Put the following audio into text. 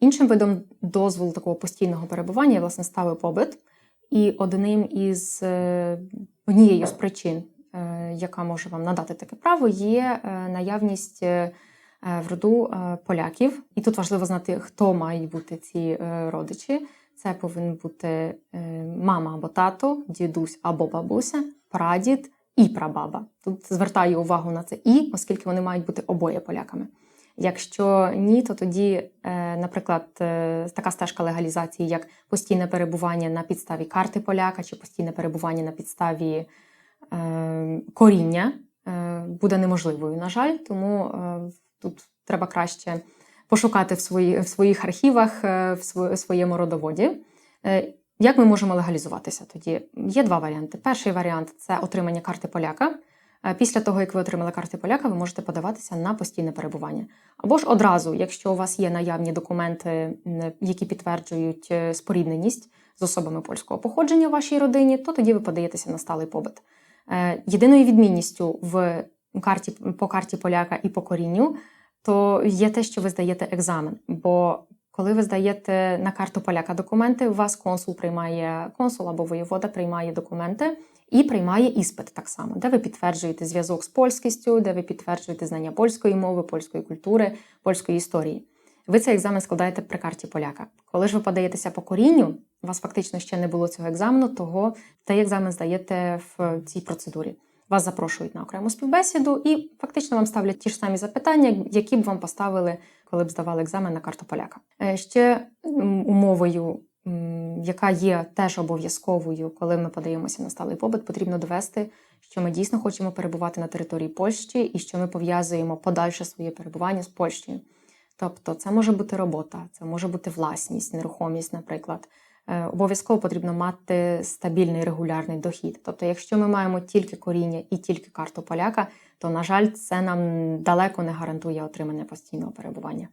Іншим видом дозволу такого постійного перебування власне сталий побит. І одним із е, однією з причин, е, яка може вам надати таке право, є е, наявність в роду поляків. І тут важливо знати, хто мають бути ці родичі. Це повинен бути мама або тато, дідусь або бабуся, прадід і прабаба. Тут звертаю увагу на це і, оскільки вони мають бути обоє поляками. Якщо ні, то тоді, е, наприклад, е, така стежка легалізації, як постійне перебування на підставі карти поляка чи постійне перебування на підставі е, коріння, буде неможливою, на жаль, тому тут треба краще пошукати в, свої, в своїх архівах, в сво- своєму родоводі. Як ми можемо легалізуватися тоді? Є два варіанти. Перший варіант це отримання карти поляка. Е, Після того, як ви отримали карти поляка, ви можете подаватися на постійне перебування. Або ж одразу, якщо у вас є наявні документи, які підтверджують е, спорідненість з особами польського походження в вашій родині, то тоді ви подаєтеся на сталий побит. Е, Єдиною відмінністю в карті по карті поляка і по корінню, то є те, що ви здаєте екзамен. Бо коли ви здаєте на карту поляка документи, у вас консул приймає консул або воєвода приймає документи і приймає іспит так само, де ви підтверджуєте зв'язок з польськістю, де ви підтверджуєте знання польської мови, польської культури, польської історії. Ви цей екзамен складаєте при карті поляка. Коли ж ви подаєтеся по корінню, у вас фактично ще не було цього екзамену, того цей екзамен здаєте в цій процедурі. Вас запрошують на окрему співбесіду і фактично вам ставлять ті ж самі запитання, які б вам поставили, коли б здавали екзамен на карту поляка. Е, Ще умовою, яка є теж обов'язковою, коли ми подаємося на сталий побит, потрібно довести, що ми дійсно хочемо перебувати на території Польщі і що ми пов'язуємо подальше своє перебування з Польщею. Тобто, це може бути робота, це може бути власність, нерухомість, наприклад. Е, Обов'язково потрібно мати стабільний регулярний дохід. Тобто, якщо ми маємо тільки коріння і тільки карту поляка, то на жаль, це нам далеко не гарантує отримання постійного перебування.